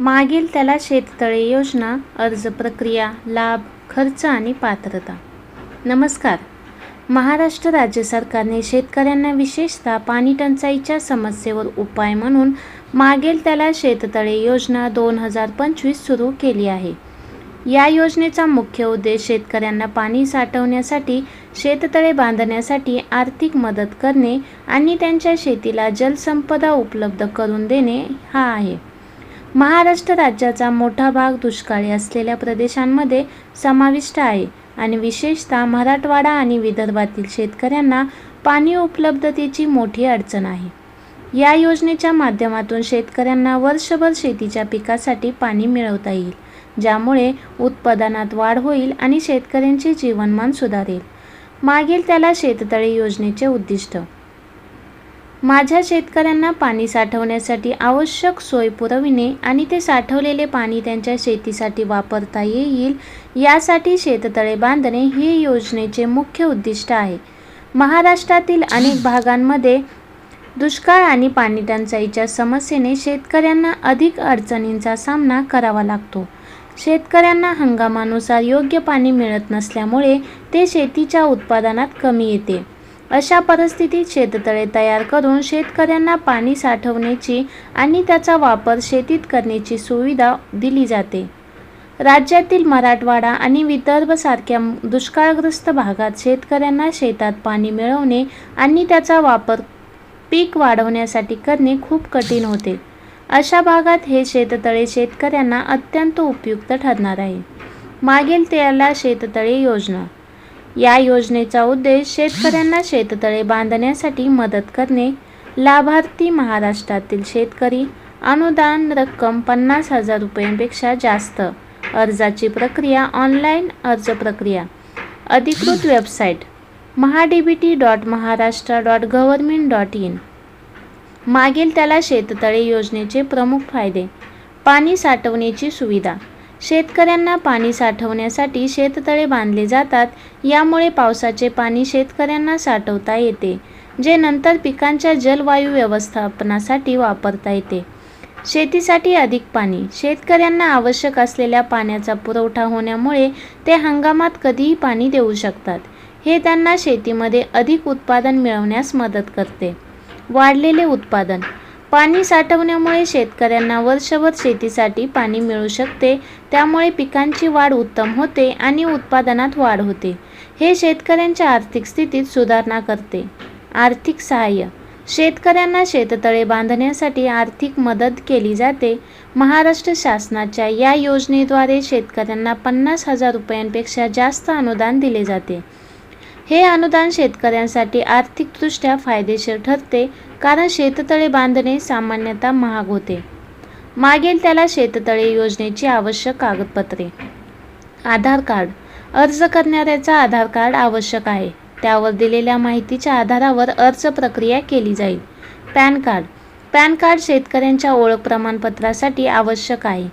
मागील त्याला शेततळे योजना अर्ज प्रक्रिया लाभ खर्च आणि पात्रता. नमस्कार. महाराष्ट्र राज्य सरकारने शेतकऱ्यांना विशेषतः पाणी टंचाईच्या समस्येवर उपाय म्हणून मागेल त्याला शेततळे योजना दोन हजार पंचवीस सुरू केली आहे. या योजनेचा मुख्य उद्देश शेतकऱ्यांना पाणी साठवण्यासाठी शेततळे बांधण्यासाठी आर्थिक मदत करणे आणि त्यांच्या शेतीला जलसंपदा उपलब्ध करून देणे हा आहे. महाराष्ट्र राज्याचा मोठा भाग दुष्काळी असलेल्या प्रदेशांमध्ये समाविष्ट आहे आणि विशेषतः मराठवाडा आणि विदर्भातील शेतकऱ्यांना पाणी उपलब्धतेची मोठी अडचण आहे. या योजनेच्या माध्यमातून शेतकऱ्यांना वर्षभर शेतीच्या पिकासाठी पाणी मिळवता येईल ज्यामुळे उत्पादनात वाढ होईल आणि शेतकऱ्यांचे जीवनमान सुधारेल. मागील त्याला शेततळे योजनेचे उद्दिष्ट माझ्या शेतकऱ्यांना पाणी साठवण्यासाठी आवश्यक सोय पुरविणे आणि ते साठवलेले पाणी त्यांच्या शेतीसाठी वापरता येईल यासाठी शेततळे बांधणे हे योजनेचे मुख्य उद्दिष्ट आहे. महाराष्ट्रातील अनेक भागांमध्ये दुष्काळ आणि पाणी टंचाईच्या समस्येने शेतकऱ्यांना अधिक अडचणींचा सामना करावा लागतो. शेतकऱ्यांना हंगामानुसार योग्य पाणी मिळत नसल्यामुळे ते शेतीच्या उत्पादनात कमी येते. अशा परिस्थितीत शेततळे तयार करून शेतकऱ्यांना पाणी साठवण्याची आणि त्याचा वापर शेतीत करण्याची सुविधा दिली जाते. राज्यातील मराठवाडा आणि विदर्भसारख्या दुष्काळग्रस्त भागात शेतकऱ्यांना शेतात पाणी मिळवणे आणि त्याचा वापर पीक वाढवण्यासाठी करणे खूप कठीण होते. अशा भागात हे शेततळे शेतकऱ्यांना अत्यंत उपयुक्त ठरणार आहे. मागील त्याला शेततळे योजना या योजनेचा उद्देश शेतकऱ्यांना शेततळे बांधण्यासाठी मदत करणे. लाभार्थी महाराष्ट्रातील शेतकरी अनुदान रक्कम पन्नास हजार रुपयांपेक्षा जास्त. अर्जाची प्रक्रिया ऑनलाईन अर्ज प्रक्रिया. अधिकृत website MahaDBT dot Maharashtra dot government dot in. मागील त्याला शेततळे योजनेचे प्रमुख फायदे. पाणी साठवण्याची सुविधा. शेतकऱ्यांना पाणी साठवण्यासाठी शेततळे बांधले जातात. यामुळे पावसाचे पाणी शेतकऱ्यांना साठवता येते जे नंतर पिकांच्या जलवायू व्यवस्थापनासाठी वापरता येते. शेतीसाठी अधिक पाणी शेतकऱ्यांना आवश्यक असलेल्या पाण्याचा पुरवठा होण्यामुळे ते हंगामात कधीही पाणी देऊ शकतात. हे त्यांना शेतीमध्ये अधिक उत्पादन मिळवण्यास मदत करते. वाढलेले उत्पादन पाणी साठवण्यामुळे शेतकऱ्यांना वर्षभर शेतीसाठी पाणी मिळू शकते त्यामुळे पिकांची वाढ उत्तम होते आणि उत्पादनात वाढ होते. हे शेतकऱ्यांच्या आर्थिक स्थितीत सुधारणा करते. आर्थिक सहाय्य. शेतकऱ्यांना शेततळे बांधण्यासाठी आर्थिक मदत केली जाते. महाराष्ट्र शासनाच्या या योजनेद्वारे शेतकऱ्यांना पन्नास हजार रुपयांपेक्षा जास्त अनुदान दिले जाते. हे अनुदान शेतकऱ्यांसाठी आर्थिकदृष्ट्या फायदेशीर ठरते कारण शेततळे बांधणे सामान्यतः महाग होते. मागील त्याला शेततळे योजनेची आवश्यक कागदपत्रे. आधार कार्ड. अर्ज करणाऱ्याचा आधार कार्ड आवश्यक आहे. त्यावर दिलेल्या माहितीच्या आधारावर अर्ज प्रक्रिया केली जाईल. Pan card. पॅन कार्ड शेतकऱ्यांच्या ओळख प्रमाणपत्रासाठी आवश्यक आहे.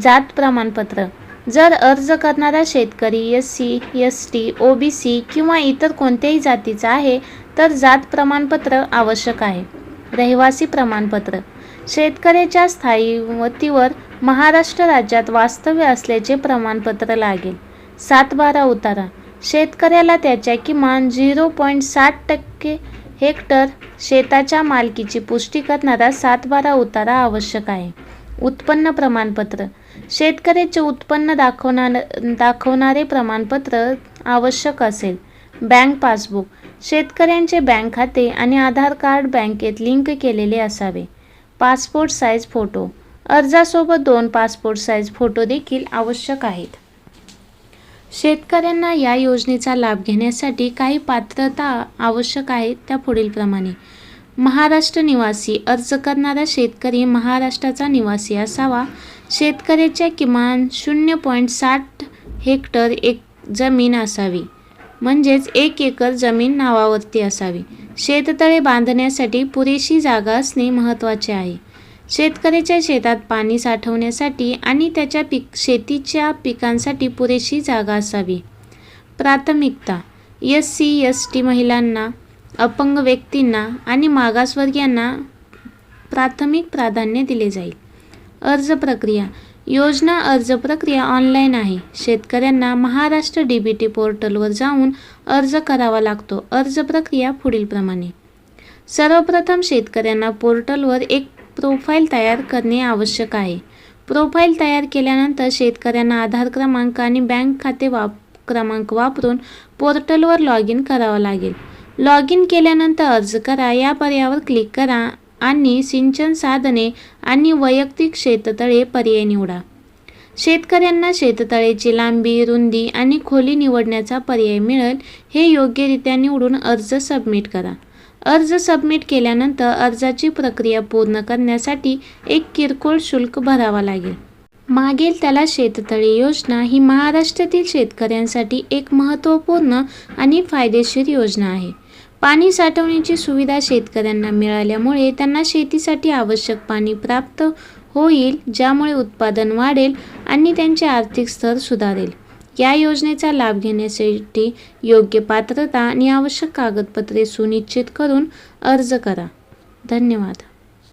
जात प्रमाणपत्र. जर अर्ज करणारा शेतकरी S C S T O B C किंवा इतर कोणत्याही जातीचा आहे तर जात प्रमाणपत्र आवश्यक आहे. रहिवासी प्रमाणपत्र. शेतकऱ्याच्या स्थायीवतीवर महाराष्ट्र राज्यात वास्तव्य असल्याचे प्रमाणपत्र लागेल. सातबारा उतारा. शेतकऱ्याला त्याच्या किमान झिरो पॉईंट साठ टक्के हेक्टर शेताच्या मालकीची पुष्टी करणारा सातबारा उतारा आवश्यक आहे. उत्पन्न प्रमाणपत्र. शेतकऱ्याचे उत्पन्न दाखवणार दाखवणारे प्रमाणपत्र आवश्यक असेल. बँक पासबुक शेतकऱ्यांचे बँक खाते आणि आधार कार्ड बँकेत लिंक केलेले असावे. पासपोर्ट साईज फोटो अर्जासोबत दोन पासपोर्ट साईज फोटो देखील आवश्यक आहेत. शेतकऱ्यांना या योजनेचा लाभ घेण्यासाठी काही पात्रता आवश्यक आहेत त्या पुढीलप्रमाणे महाराष्ट्र निवासी अर्ज करणारा शेतकरी महाराष्ट्राचा निवासी असावा. शेतकऱ्याच्या किमान शून्य पॉईंट साठ हेक्टर एक जमीन असावी. म्हणजेच एक एकर जमीन नावावरती असावी. शेततळे बांधण्यासाठी पुरेशी जागा असणे महत्त्वाचे आहे. शेतकऱ्याच्या शेतात पाणी साठवण्यासाठी आणि त्याच्या पिक शेतीच्या पिकांसाठी पुरेशी जागा असावी. प्राथमिकता एस सी एस टी महिलांना अपंग व्यक्तींना आणि मागासवर्गीयांना प्राथमिक प्राधान्य दिले जाईल. अर्ज प्रक्रिया योजना अर्ज प्रक्रिया ऑनलाईन आहे. शेतकऱ्यांना महाराष्ट्र डी बी टी पोर्टलवर जाऊन अर्ज करावा लागतो. अर्ज प्रक्रिया पुढीलप्रमाणे सर्वप्रथम शेतकऱ्यांना पोर्टलवर एक प्रोफाईल तयार करणे आवश्यक आहे. प्रोफाईल तयार केल्यानंतर शेतकऱ्यांना आधार क्रमांक आणि बँक खाते वाप क्रमांक वापरून पोर्टलवर लॉग इन करावं लागेल. लॉग इन केल्यानंतर अर्ज करा. या पर्यायावर क्लिक करा. आणि सिंचन साधने आणि वैयक्तिक शेततळे पर्याय निवडा. शेतकऱ्यांना शेततळेची लांबी रुंदी आणि खोली निवडण्याचा पर्याय मिळेल हे योग्यरित्या निवडून अर्ज सबमिट करा. अर्ज सबमिट केल्यानंतर अर्जाची प्रक्रिया पूर्ण करण्यासाठी एक किरकोळ शुल्क भरावा लागेल. मागील त्याला शेततळे योजना ही महाराष्ट्रातील शेतकऱ्यांसाठी एक महत्त्वपूर्ण आणि फायदेशीर योजना आहे. पाणी साठवण्याची सुविधा शेतकऱ्यांना मिळाल्यामुळे त्यांना शेतीसाठी आवश्यक पाणी प्राप्त होईल ज्यामुळे उत्पादन वाढेल आणि त्यांचे आर्थिक स्तर सुधारेल. या योजनेचा लाभ घेण्यासाठी योग्य पात्रता आणि आवश्यक कागदपत्रे सुनिश्चित करून अर्ज करा. धन्यवाद.